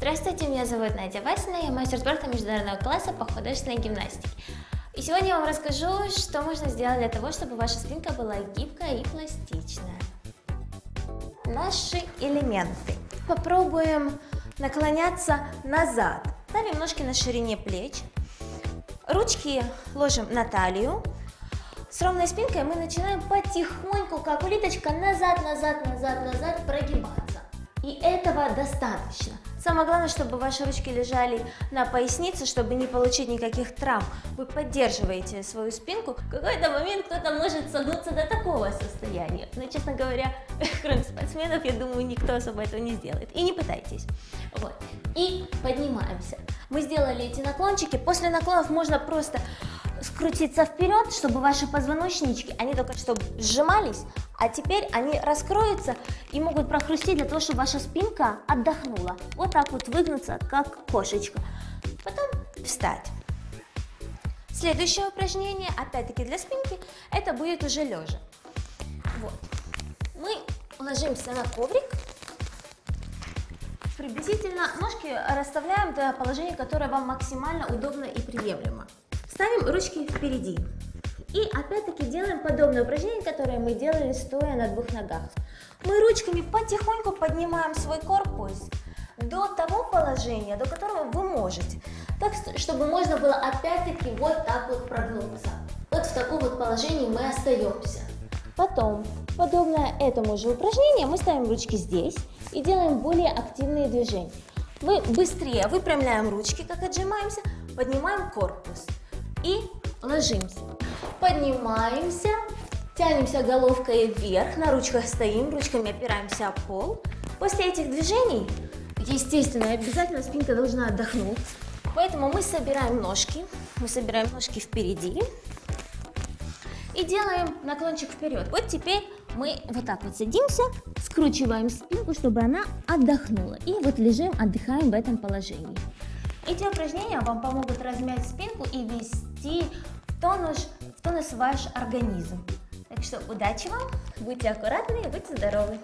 Здравствуйте, меня зовут Надя Васина, я мастер спорта международного класса по художественной гимнастике. И сегодня я вам расскажу, что можно сделать для того, чтобы ваша спинка была гибкая и пластичная. Наши элементы. Попробуем наклоняться назад. Ставим ножки на ширине плеч. Ручки ложим на талию. С ровной спинкой мы начинаем потихоньку, как улиточка, назад, назад, назад, назад прогибаться. И этого достаточно. Самое главное, чтобы ваши ручки лежали на пояснице, чтобы не получить никаких травм. Вы поддерживаете свою спинку. В какой-то момент кто-то может согнуться до такого состояния. Но, честно говоря, кроме спортсменов, я думаю, никто особо этого не сделает. И не пытайтесь. Вот. И поднимаемся. Мы сделали эти наклончики. После наклонов можно просто скрутиться вперед, чтобы ваши позвоночнички, они только что сжимались, а теперь они раскроются и могут прохрустеть для того, чтобы ваша спинка отдохнула. Вот так вот выгнуться, как кошечка. Потом встать. Следующее упражнение, опять-таки для спинки, это будет уже лежа. Вот. Мы ложимся на коврик, приблизительно ножки расставляем до положения, которое вам максимально удобно и приемлемо. Ставим ручки впереди. И опять-таки делаем подобное упражнение, которое мы делали стоя на двух ногах. Мы ручками потихоньку поднимаем свой корпус до того положения, до которого вы можете. Так, чтобы можно было опять-таки вот так вот прогнуться. Вот в таком вот положении мы остаемся. Потом, подобное этому же упражнению, мы ставим ручки здесь и делаем более активные движения. Мы быстрее выпрямляем ручки, как отжимаемся, поднимаем корпус и ложимся. Поднимаемся, тянемся головкой вверх, на ручках стоим, ручками опираемся о пол. После этих движений, естественно, обязательно спинка должна отдохнуть. Поэтому мы собираем ножки, мы собираем ножки впереди и делаем наклончик вперед. Вот теперь мы вот так вот садимся, скручиваем спинку, чтобы она отдохнула. И вот лежим, отдыхаем в этом положении. Эти упражнения вам помогут размять спинку и ввести в тонус, в тонус ваш организм. Так что удачи вам, будьте аккуратны и будьте здоровы!